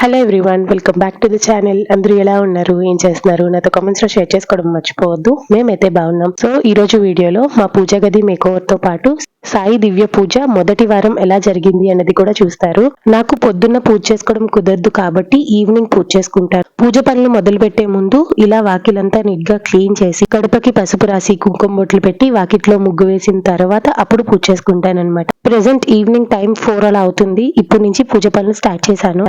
Hello everyone welcome back to the channel అందరూ ఎలా ఉన్నారు? ఏం చేస్తున్నారు? నాతో కామెంట్స్లో షేర్ చేసుకోవడం మర్చిపోవద్దు. మేమైతే బాగున్నాం. సో ఈ రోజు వీడియోలో మా పూజ గది మేకోవర్తో పాటు సాయి దివ్య పూజ మొదటి వారం ఎలా జరిగింది అన్నది కూడా చూస్తారు. నాకు పొద్దున్న పూజ చేసుకోవడం కుదరదు కాబట్టి ఈవినింగ్ పూజ చేసుకుంటారు పూజ పనులు మొదలు పెట్టే ముందు ఇలా వాకిలంతా నీట్గా క్లీన్ చేసి కడుపకి పసుపు రాసి కుంకుమ బొట్లు పెట్టి వాకిట్లో ముగ్గు వేసిన తర్వాత అప్పుడు పూజ చేసుకుంటాను అనమాట ప్రెసెంట్ ఈవినింగ్ టైం ఫోర్ అలా అవుతుంది. ఇప్పుడు నుంచి పూజ పనులు స్టార్ట్ చేశాను.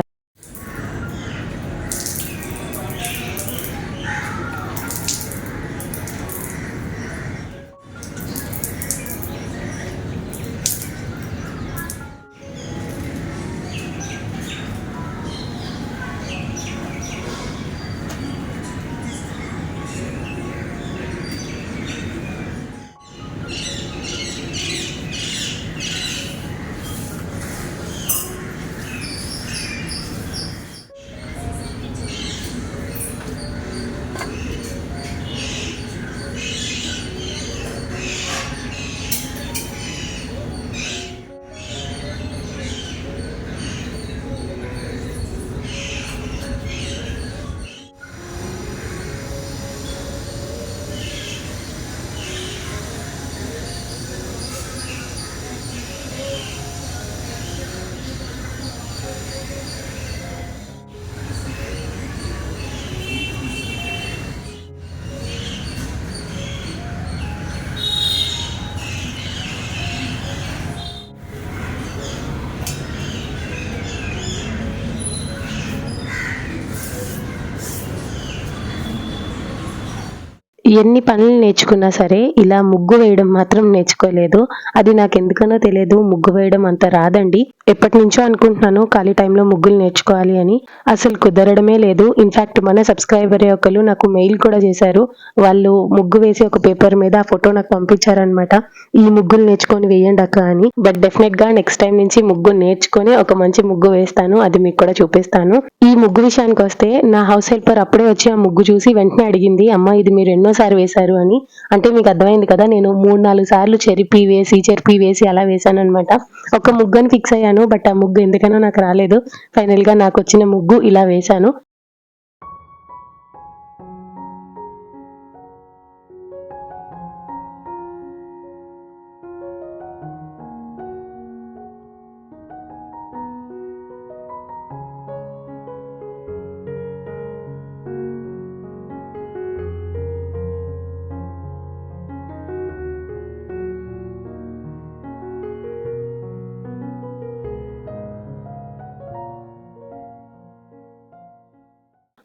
ఎన్ని పనులు నేర్చుకున్నా సరే ఇలా ముగ్గు వేయడం మాత్రం నేర్చుకోలేదు. అది నాకు ఎందుకనో తెలియదు. ముగ్గు వేయడం అంత రాదండి. ఎప్పటి నుంచో అనుకుంటున్నాను ఖాళీ టైంలో ముగ్గులు నేర్చుకోవాలి అని. అసలు కుదరడమే లేదు. ఇన్ఫాక్ట్ మన సబ్స్క్రైబర్ ఒకరు నాకు మెయిల్ కూడా చేశారు. వాళ్ళు ముగ్గు వేసి ఒక పేపర్ మీద ఆ ఫోటో నాకు పంపించారనమాట ఈ ముగ్గులు నేర్చుకొని వేయండి అక్క అని. బట్ డెఫినెట్గా నెక్స్ట్ టైం నుంచి ముగ్గు నేర్చుకొని ఒక మంచి ముగ్గు వేస్తాను. అది మీకు కూడా చూపిస్తాను. ఈ ముగ్గు విషయానికి వస్తే నా హౌస్ హెల్పర్ అప్పుడే వచ్చి ఆ ముగ్గు చూసి వెంటనే అడిగింది అమ్మ ఇది మీరు ఎన్నో ఎన్నోసారి వేశారు అని. అంటే మీకు అర్థమైంది కదా నేను మూడు నాలుగు సార్లు చెరిపి వేసి చెరిపి వేసి అలా వేశాను అనమాట ఒక ముగ్గుని ఫిక్స్ అయ్యాను బట్ ఆ ముగ్గు ఎందుకనో నాకు రాలేదు. ఫైనల్గా నాకు వచ్చిన ముగ్గు ఇలా వేశాను.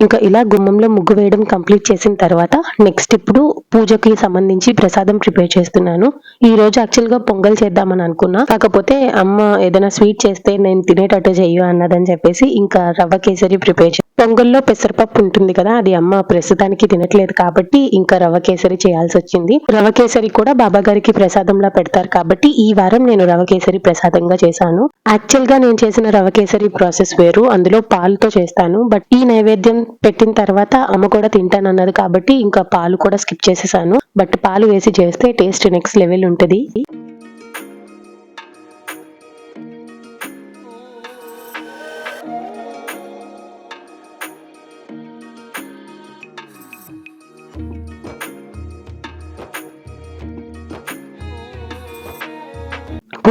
ఇంకా ఇలా గుమ్మంలో ముగ్గు వేయడం కంప్లీట్ చేసిన తర్వాత నెక్స్ట్ ఇప్పుడు పూజకి సంబంధించి ప్రసాదం ప్రిపేర్ చేస్తున్నాను. ఈ రోజు యాక్చువల్గా పొంగల్ చేద్దామని అనుకున్నా. కాకపోతే అమ్మ ఏదైనా స్వీట్ చేస్తే నేను తినేటట్టు చెయ్యు అన్నదని చెప్పేసి ఇంకా రవ్వ కేసరి ప్రిపేర్ పొంగల్లో పెసరపప్పు ఉంటుంది కదా అది అమ్మ ప్రస్తుతానికి తినట్లేదు కాబట్టి ఇంకా రవ్వ కేసరి చేయాల్సి వచ్చింది. రవ్వ కేసరి కూడా బాబా గారికి ప్రసాదంలా పెడతారు కాబట్టి ఈ వారం నేను రవ్వ కేసరి ప్రసాదంగా చేశాను. యాక్చువల్గా నేను చేసిన రవ కేసరి ప్రాసెస్ వేరు. అందులో పాలుతో చేస్తాను. బట్ ఈ నైవేద్యం పెట్టిన తర్వాత అమ్మ కూడా తింటానన్నది కాబట్టి ఇంకా పాలు కూడా స్కిప్ చేసేసాను. బట్ పాలు వేసి చేస్తే టేస్ట్ నెక్స్ట్ లెవెల్ ఉంటుంది.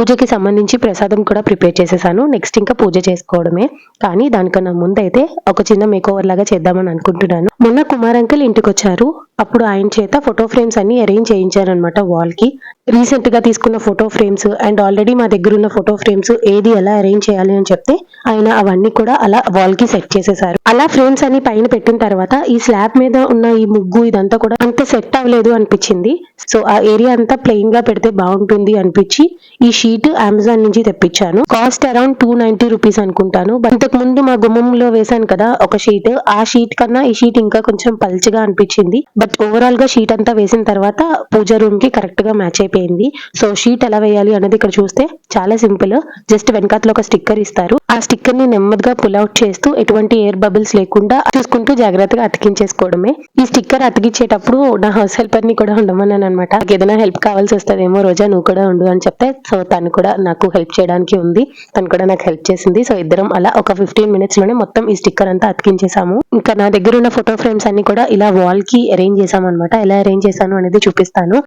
పూజకి సంబంధించి ప్రసాదం కూడా ప్రిపేర్ చేసేసాను. నెక్స్ట్ ఇంకా పూజ చేసుకోవడమే. కానీ దానికన్నా ముందైతే ఒక చిన్న మేకోవర్ లాగా చేద్దామని అనుకుంటున్నాను. మొన్న కుమార్ అంకుల్ ఇంటికి వచ్చారు అప్పుడు ఆయన చేత ఫోటో ఫ్రేమ్స్ అన్ని అరేంజ్ చేయించారనమాట వాల్కి. రీసెంట్గా తీసుకున్న ఫోటో ఫ్రేమ్స్ అండ్ ఆల్రెడీ మా దగ్గర ఉన్న ఫోటో ఫ్రేమ్స్ ఏది ఎలా అరేంజ్ చేయాలి అని చెప్తే ఆయన అవన్నీ కూడా అలా వాల్కి సెట్ చేసేసారు. అలా ఫ్రేమ్స్ అన్ని పైన పెట్టిన తర్వాత ఈ స్లాబ్ మీద ఉన్న ఈ ముగ్గు ఇదంతా కూడా అంత సెట్ అవ్వలేదు అనిపించింది. సో ఆ ఏరియా అంతా ప్లెయిన్గా పెడితే బాగుంటుంది అనిపించి ఈ షీట్ అమెజాన్ నుంచి తెప్పించాను. Cost around two ninety rupees అనుకుంటాను. ఇంతకు ముందు మా గుమ్మంలో వేశాను కదా ఒక షీట్ ఆ షీట్ కన్నా ఈ షీట్ ఇంకా కొంచెం పల్చగా అనిపించింది. బట్ ఓవరాల్గా షీట్ అంతా వేసిన తర్వాత పూజ రూమ్కి కరెక్ట్గా మ్యాచ్ అయిపోయింది. సో షీట్ ఎలా వేయాలి అనేది ఇక్కడ చూస్తే చాలా సింపుల్ జస్ట్ వెనకాతలో ఒక స్టిక్కర్ ఇస్తారు. ఆ స్టిక్కర్ని నెమ్మదిగా పుల్ అవుట్ చేస్తూ ఎటువంటి ఎయిర్ బబుల్స్ లేకుండా చూసుకుంటూ జాగ్రత్తగా అతికించేసుకోవడమే. ఈ స్టిక్కర్ అతికించేటప్పుడు నా హౌస్ హెల్పర్ని కూడా ఉండమన్నాను అనమాట నాకు ఏదైనా హెల్ప్ కావాల్సి వస్తుందేమో రోజా నువ్వు కూడా ఉండు అని చెప్తే సో తను కూడా నాకు హెల్ప్ చేయడానికి ఉంది. తను కూడా నాకు హెల్ప్ చేసింది. సో ఇద్దరం అలా ఒక ఫిఫ్టీన్ మినిట్స్లోనే మొత్తం ఈ స్టిక్కర్ అంతా అతికించేసాము ఇంకా నా దగ్గర ఉన్న ఫోటో ఫ్రేమ్స్ అన్ని కూడా ఇలా వాల్కి అరేంజ్ చేసాం అనమాట ఎలా అరేంజ్ చేశాను అనేది చూపిస్తాను.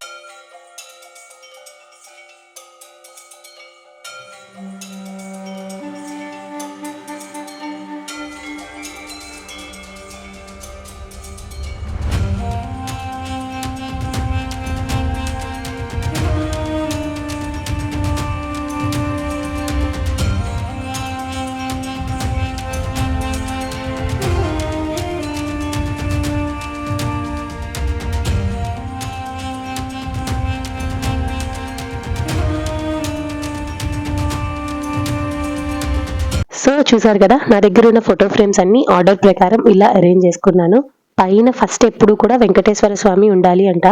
చూసారు కదా? నా దగ్గర ఉన్న ఫోటో ఫ్రేమ్స్ అన్ని ఆర్డర్ ప్రకారం ఇలా అరేంజ్ చేసుకున్నాను. పైన ఫస్ట్ ఎప్పుడు కూడా వెంకటేశ్వర స్వామి ఉండాలి అంట.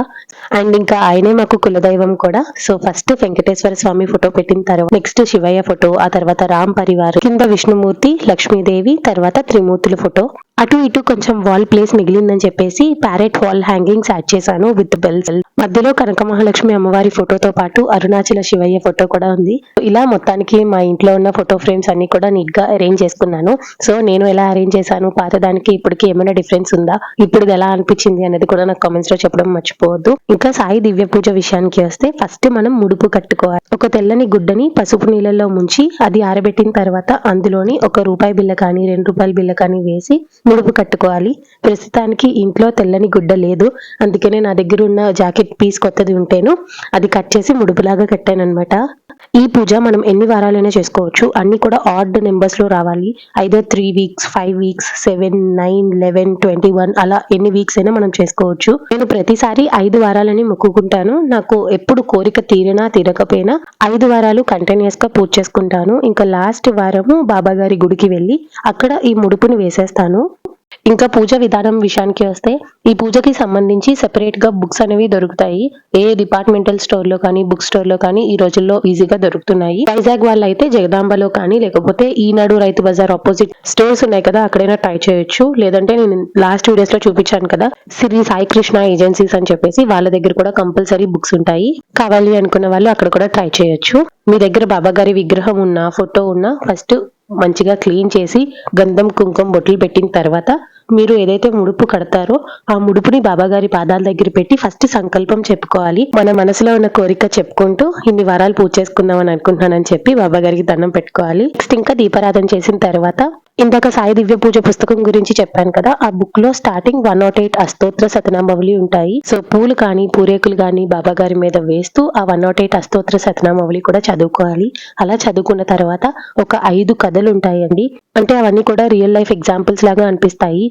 అండ్ ఇంకా ఆయనే మాకు కులదైవం కూడా. So first Venkateswara Swamy photo పెట్టిన తర్వాత నెక్స్ట్ శివయ్య ఫోటో ఆ తర్వాత రామ్ పరివార్ కింద విష్ణుమూర్తి లక్ష్మీదేవి తర్వాత త్రిమూర్తుల ఫోటో అటు ఇటు కొంచెం వాల్ ప్లేస్ మిగిలిందని చెప్పేసి ప్యారెట్ వాల్ హ్యాంగింగ్స్ యాడ్ చేశాను విత్ బెల్స్ మధ్యలో కనక మహాలక్ష్మి అమ్మవారి ఫోటోతో పాటు అరుణాచల శివయ్య ఫోటో కూడా ఉంది. ఇలా మొత్తానికి మా ఇంట్లో ఉన్న ఫోటో ఫ్రేమ్స్ అన్ని కూడా నీట్గా అరేంజ్ చేసుకున్నాను. సో నేను ఎలా అరేంజ్ చేశాను? పాతదానికి ఇప్పటికి ఏమైనా డిఫరెన్స్ ఉందా? ఇప్పుడు ఎలా అనిపించింది అనేది కూడా నాకు కామెంట్స్లో చెప్పడం మర్చిపోవద్దు. ఇంకా సాయి దివ్య పూజ విషయానికి వస్తే ఫస్ట్ మనం ముడుపు కట్టుకోవాలి. ఒక తెల్లని గుడ్డని పసుపు నీళ్ళలో ముంచి అది ఆరబెట్టిన తర్వాత అందులోని ఒక రూపాయి బిల్ల కానీ రెండు రూపాయల బిల్ల కానీ వేసి ముడుపు కట్టుకోవాలి. ప్రస్తుతానికి ఇంట్లో తెల్లని గుడ్డ లేదు. అందుకనే నా దగ్గర ఉన్న జాకెట్ పీస్ కొత్తది ఉంటేను అది కట్ చేసి ముడుపులాగా కట్టాను అనమాట ఈ పూజ మనం ఎన్ని వారాలైనా చేసుకోవచ్చు. అన్ని కూడా ఆడ్ నెంబర్స్లో రావాలి. Either three weeks five weeks seven nine eleven twenty one అలా ఎన్ని వీక్స్ అయినా మనం చేసుకోవచ్చు. నేను ప్రతిసారి ఐదు వారాలని మొక్కుకుంటాను. నాకు ఎప్పుడు కోరిక తీరినా తీరకపోయినా ఐదు వారాలు కంటిన్యూస్గా పూజ చేసుకుంటాను. ఇంకా లాస్ట్ వారము బాబా గారి గుడికి వెళ్ళి అక్కడ ఈ ముడుపుని వేసేస్తాను. ఇంకా పూజ విధానం విషయానికి వస్తే ఈ పూజకి సంబంధించి సెపరేట్గా బుక్స్ అనేవి దొరుకుతాయి. ఏ డిపార్ట్మెంటల్ స్టోర్లో కానీ బుక్ స్టోర్లో కానీ ఈ రోజుల్లో ఈజీగా దొరుకుతున్నాయి. వైజాగ్ వాళ్ళు అయితే జగదాంబలో కానీ లేకపోతే ఈనాడు రైతు బజార్ ఆపోజిట్ స్టోర్స్ ఉన్నాయి కదా అక్కడైనా ట్రై చేయొచ్చు. లేదంటే నేను లాస్ట్ వీడియోస్లో చూపించాను కదా శ్రీ సాయి కృష్ణ ఏజెన్సీస్ అని చెప్పేసి వాళ్ళ దగ్గర కూడా కంపల్సరీ బుక్స్ ఉంటాయి. కావాలి అనుకున్న వాళ్ళు అక్కడ కూడా ట్రై చేయొచ్చు. మీ దగ్గర బాబా గారి విగ్రహం ఉన్న ఫోటో ఉన్న ఫస్ట్ మంచిగా క్లీన్ చేసి గంధం కుంకుమ బొట్లు పెట్టిన తర్వాత మీరు ఏదైతే ముడుపు కడతారో ఆ ముడుపుని బాబాగారి పాదాల దగ్గర పెట్టి ఫస్ట్ సంకల్పం చెప్పుకోవాలి. మన మనసులో ఉన్న కోరిక చెప్పుకుంటూ ఇన్ని వారాలు పూజ చేసుకుందాం అని అనుకుంటున్నానని చెప్పి బాబాగారికి దండం పెట్టుకోవాలి. నెక్స్ట్ ఇంకా దీపారాధన చేసిన తర్వాత ఇందాక సాయి దివ్య పూజ పుస్తకం గురించి చెప్పాను కదా ఆ బుక్లో starting one naught eight Ashtottara Shatanamavali ఉంటాయి. సో పూలు కానీ పూరేకులు కానీ బాబా గారి మీద వేస్తూ ఆ one naught oh eight Ashtottara Shatanamavali కూడా చదువుకోవాలి. అలా చదువుకున్న తర్వాత ఒక ఐదు కథలు ఉంటాయండి. అంటే అవన్నీ కూడా రియల్ లైఫ్ ఎగ్జాంపుల్స్ లాగా అనిపిస్తాయి.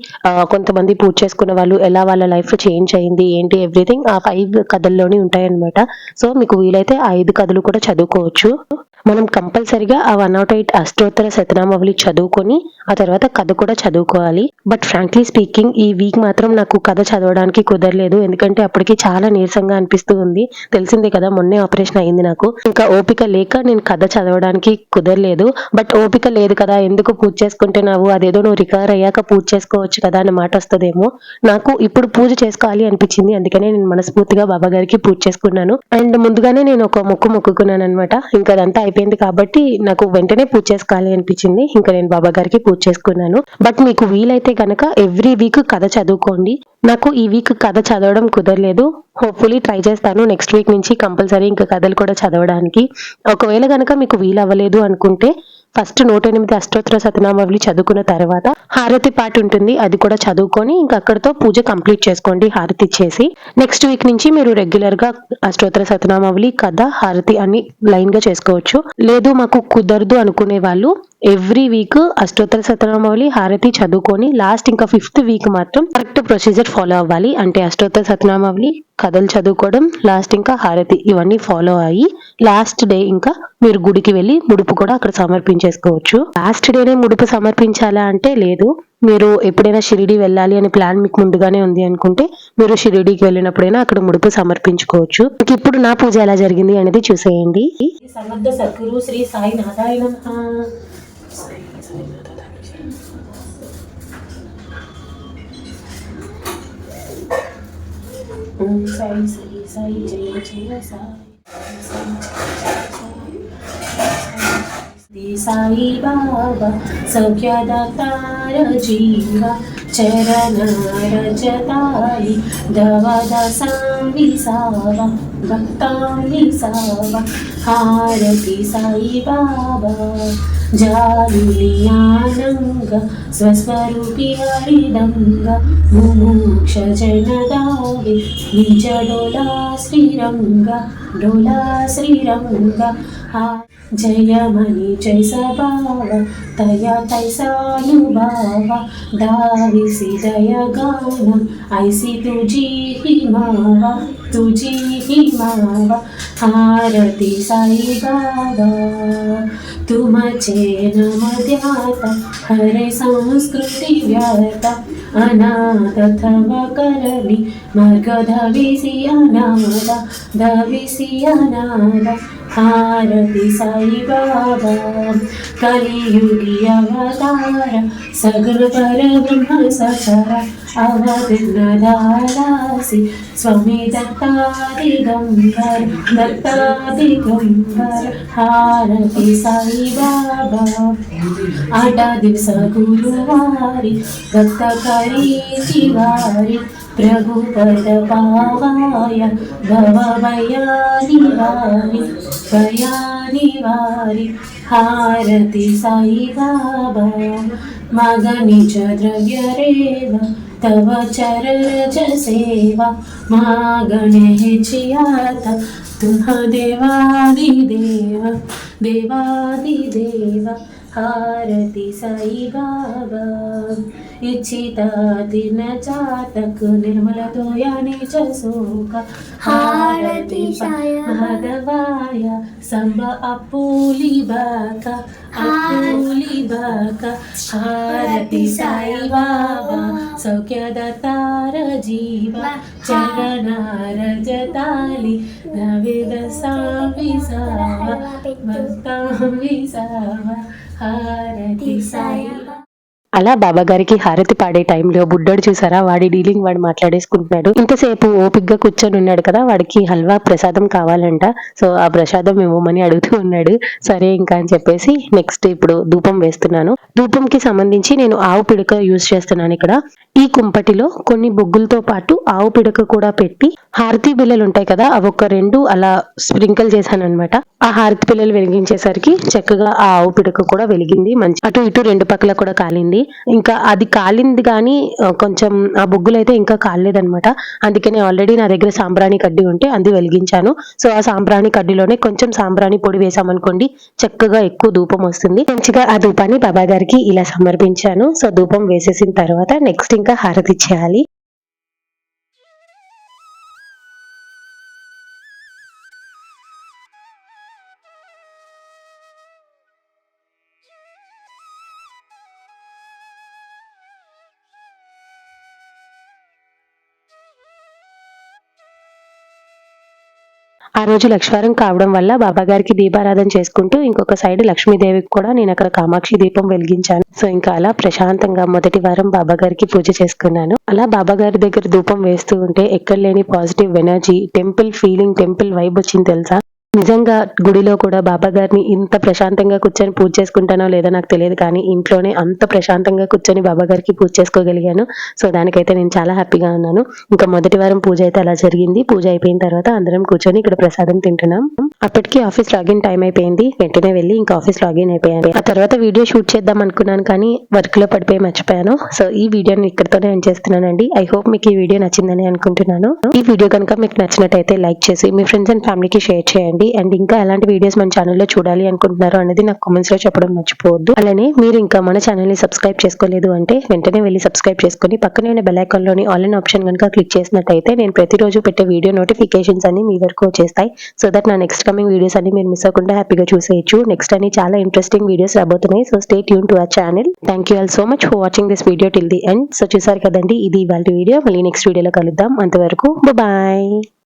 కొంతమంది పూజ చేసుకున్న వాళ్ళు ఎలా వాళ్ళ లైఫ్ చేంజ్ అయింది ఏంటి ఎవ్రీథింగ్ ఆ ఫైవ్ కథల్లోనే ఉంటాయి అనమాట సో మీకు వీలైతే ఆ ఐదు కథలు కూడా చదువుకోవచ్చు. మనం కంపల్సరిగా ఆ వన్ నాట్ ఎయిట్ అష్టోత్తర శతనామవళి చదువుకొని ఆ తర్వాత కథ కూడా చదువుకోవాలి. బట్ ఫ్రాంక్లీ స్పీకింగ్ ఈ వీక్ మాత్రం నాకు కథ చదవడానికి కుదరలేదు. ఎందుకంటే అప్పటికి చాలా నీరసంగా అనిపిస్తూ ఉంది. తెలిసిందే కదా మొన్నే ఆపరేషన్ అయింది నాకు. ఇంకా ఓపిక లేక నేను కథ చదవడానికి కుదరలేదు. బట్ ఓపిక లేదు కదా ఎందుకు పూజ చేసుకుంటున్నావు? అదేదో నువ్వు రికవర్ అయ్యాక పూజ చేసుకోవచ్చు కదా అన్న మాట వస్తుందేమో. నాకు ఇప్పుడు పూజ చేసుకోవాలి అనిపించింది. అందుకనే నేను మనస్ఫూర్తిగా బాబా గారికి పూజ చేసుకున్నాను. అండ్ ముందుగానే నేను ఒక మొక్కు మొక్కుకున్నాను అనమాట ఇంకా అదంతా అయిపోయింది కాబట్టి నాకు వెంటనే పూజ చేసుకోవాలి అనిపించింది. ఇంకా నేను బాబా గారికి పూజ చేసుకున్నాను. బట్ మీకు వీలైతే గనక ఎవ్రీ వీక్ కథ చదువుకోండి. నాకు ఈ వీక్ కథ చదవడం కుదరలేదు. హోప్ఫుల్లీ ట్రై చేస్తాను. నెక్స్ట్ వీక్ నుంచి కంపల్సరీ ఇంకా కథలు కూడా చదవడానికి. ఒకవేళ కనుక మీకు వీలు అవ్వలేదు అనుకుంటే ఫస్ట్ నూట ఎనిమిది అష్టోత్తర సతనామవళి చదువుకున్న తర్వాత హారతి పాట ఉంటుంది అది కూడా చదువుకొని ఇంకా అక్కడతో పూజ కంప్లీట్ చేసుకోండి హారతి ఇచ్చేసి. నెక్స్ట్ వీక్ నుంచి మీరు రెగ్యులర్గా అష్టోత్తర శతనామావళి కథ హారతి అని లైన్గా చేసుకోవచ్చు. లేదు మాకు కుదరదు అనుకునే వాళ్ళు ఎవ్రీ వీక్ అష్టోత్తర శతనామావళి హారతి చదువుకొని లాస్ట్ ఇంకా ఫిఫ్త్ వీక్ మాత్రం కరెక్ట్ ప్రొసీజర్ ఫాలో అవ్వాలి. అంటే అష్టోత్తర శతనామావళి కథలు చదువుకోవడం లాస్ట్ ఇంకా హారతి ఇవన్నీ ఫాలో అయ్యి లాస్ట్ డే ఇంకా మీరు గుడికి వెళ్ళి ముడుపు కూడా అక్కడ సమర్పించేసుకోవచ్చు. లాస్ట్ డేనే ముడుపు సమర్పించాలా అంటే లేదు. మీరు ఎప్పుడైనా షిరిడి వెళ్ళాలి అనే ప్లాన్ మీకు ముందుగానే ఉంది అనుకుంటే మీరు షిరిడికి వెళ్ళినప్పుడైనా అక్కడ ముడుపు సమర్పించుకోవచ్చు. ఇప్పుడు నా పూజ ఎలా జరిగింది అనేది చూసేయండి. సమర్థ సద్గురు శ్రీ సాయి నారాయణ ఓం సాయి శ్రీ సాయి జయ జయ సాయి శ్రీ సాయి బాబా సౌఖ్యదాతార జీవ చరణారజతాయి దవద సాంవిసావ భక్తాంవిసావ హారతి సాయి బాబా జాలియానంగ స్వస్వరూపి హరిదంగ ముముక్ష జనదావి నిజ డోలా శ్రీరంగ. డోలా శ్రీరంగ జయమణి జయ సభావ తయ తైసానుభావ దావిసి దయగాన ఐసి తుజీ హిమావ. तुझी ही मावा हारती साई बाबा। तुमचे नमध्याता हरे व्यता व्याता। अनाथ थवा करली मार्ग धविसी अनादा धविसी अनादा हारती साई बाबा कलियुगी अवतार सगल पर ब्रह्म सचार अवदिन्नदासी स्वामी दत्तादिगम्बर दत्तादिगम्बर हारती साई बाबा। आठ दिवस गुरुवारी दत्त करी शिवारी प्रभुपदपावाय भवभयानि वारि, भयानि वारि, हारति साई बाबा, मगनि च द्रव्यरेव, तव चरज सेवा मा तुह देवादिदेव देवादिदेव। हारती साई बाबा इच्छिता दिन चातक निर्मल तो याने च शोक हारती साई माधवाय संभ आपुली बाका आपुली बाका हारती साई बाबा सौख्यदातार जीवा चरणार जताली नवेद साविसावा అలా బాబా గారికి హారతి పాడే టైంలో బుడ్డోడు చూసారా? వాడి డీలింగ్ వాడు మాట్లాడేసుకుంటున్నాడు. ఇంతసేపు ఓపిగ్గా కూర్చొని ఉన్నాడు కదా వాడికి హల్వా ప్రసాదం కావాలంట. సో ఆ ప్రసాదం ఇవ్వమని అడుగుతూ ఉన్నాడు. సరే ఇంకా అని చెప్పేసి నెక్స్ట్ ఇప్పుడు ధూపం వేస్తున్నాను. ధూపంకి సంబంధించి నేను ఆవు పిడక యూజ్ చేస్తున్నాను ఇక్కడ. ఈ కుంపటిలో కొన్ని బొగ్గులతో పాటు ఆవు పిడక కూడా పెట్టి హారతి బిల్లలు ఉంటాయి కదా అవి ఒక రెండు అలా స్ప్రింకిల్ చేశాను అనమాట ఆ హారతి పిల్లలు వెలిగించేసరికి చక్కగా ఆ ఆవు పిడక కూడా వెలిగింది మంచి అటు ఇటు రెండు పక్కల కూడా కాలింది. ఇంకా అది కాలింది కానీ కొంచెం ఆ బొగ్గులు అయితే ఇంకా కాలేదనమాట అందుకనే ఆల్రెడీ నా దగ్గర సాంబ్రాణి కడ్డీ ఉంటే అది వెలిగించాను. సో ఆ సాంబ్రాణి కడ్డీలోనే కొంచెం సాంబ్రాణి పొడి వేసామనుకోండి చక్కగా ఎక్కువ ధూపం వస్తుంది. మంచిగా ఆ ధూపాన్ని బాబా గారికి ఇలా సమర్పించాను. సో ధూపం వేసేసిన తర్వాత నెక్స్ట్ ఇంకా హారతి చేయాలి ఆ రోజు లక్ష్వారం కావడం వల్ల బాబా గారికి దీపారాధన చేసుకుంటూ ఇంకొక సైడ్ లక్ష్మీదేవికి కూడా నేను అక్కడ కామాక్షి దీపం వెలిగించాను. సో ఇంకా అలా ప్రశాంతంగా మొదటి వారం బాబా గారికి పూజ చేసుకున్నాను. అలా బాబా గారి దగ్గర ధూపం వేస్తూ ఉంటే ఎక్కడ లేని positive energy temple feeling temple vibe వచ్చింది తెలుసా? నిజంగా గుడిలో కూడా బాబా గారిని ఇంత ప్రశాంతంగా కూర్చొని పూజ చేసుకుంటానో లేదో నాకు తెలియదు కానీ ఇంట్లోనే అంత ప్రశాంతంగా కూర్చొని బాబా గారికి పూజ చేసుకోగలిగాను. సో దానికైతే నేను చాలా హ్యాపీగా ఉన్నాను. ఇంకా మొదటి వారం పూజ అయితే అలా జరిగింది. పూజ అయిపోయిన తర్వాత అందరం కూర్చొని ఇక్కడ ప్రసాదం తింటున్నాం. అప్పటికి ఆఫీస్ లాగిన్ టైం అయిపోయింది. వెంటనే వెళ్ళి ఇంకా ఆఫీస్ లాగిన్ అయిపోయాను. ఆ తర్వాత వీడియో షూట్ చేద్దాం అనుకున్నాను కానీ వర్క్లో పడిపోయి మర్చిపోయాను. సో ఈ వీడియోని ఇక్కడితోనే ఎండ్ చేస్తున్నానండి. ఐ హోప్ మీకు ఈ వీడియో నచ్చిందని అనుకుంటున్నాను. ఈ వీడియో కనుక మీకు నచ్చినట్టయితే లైక్ చేసి మీ ఫ్రెండ్స్ అండ్ ఫ్యామిలీకి షేర్ చేయండి. చేయండి అండ్ ఇంకా ఎలాంటి వీడియోస్ మన ఛానల్లో చూడాలి అనుకుంటున్నారో అనేది నాకు కామెంట్స్లో చెప్పడం మర్చిపోవద్దు. అలానే మీరు ఇంకా మన ఛానల్ని సబ్స్క్రైబ్ చేసుకోలేదు అంటే వెంటనే వెళ్ళి సబ్స్క్రైబ్ చేసుకొని పక్కనే ఉన్న బెల్లోని ఆల్ ఇన్ ఆప్షన్ కనుక క్లిక్ చేసినట్టయితే నేను ప్రతిరోజు పెట్టే వీడియో నోటిఫికేషన్స్ అన్ని మీ వరకు వచ్చేస్తాయి. సో దట్ నా నెక్స్ట్ కమింగ్ వీడియోస్ అన్ని మీరు మిస్ అవ్వకుండా హ్యాపీగా చూసేయచ్చు. నెక్స్ట్ అని చాలా ఇంట్రెస్టింగ్ వీడియోస్ రాబోతున్నాయి. So stay tune to our channel thank you all so much for watching this video till the end so చూసారు కదండి ఇది ఇవాళ వీడియో మళ్ళీ నెక్స్ట్ వీడియోలో కలుద్దాం. అంతవరకు బాయ్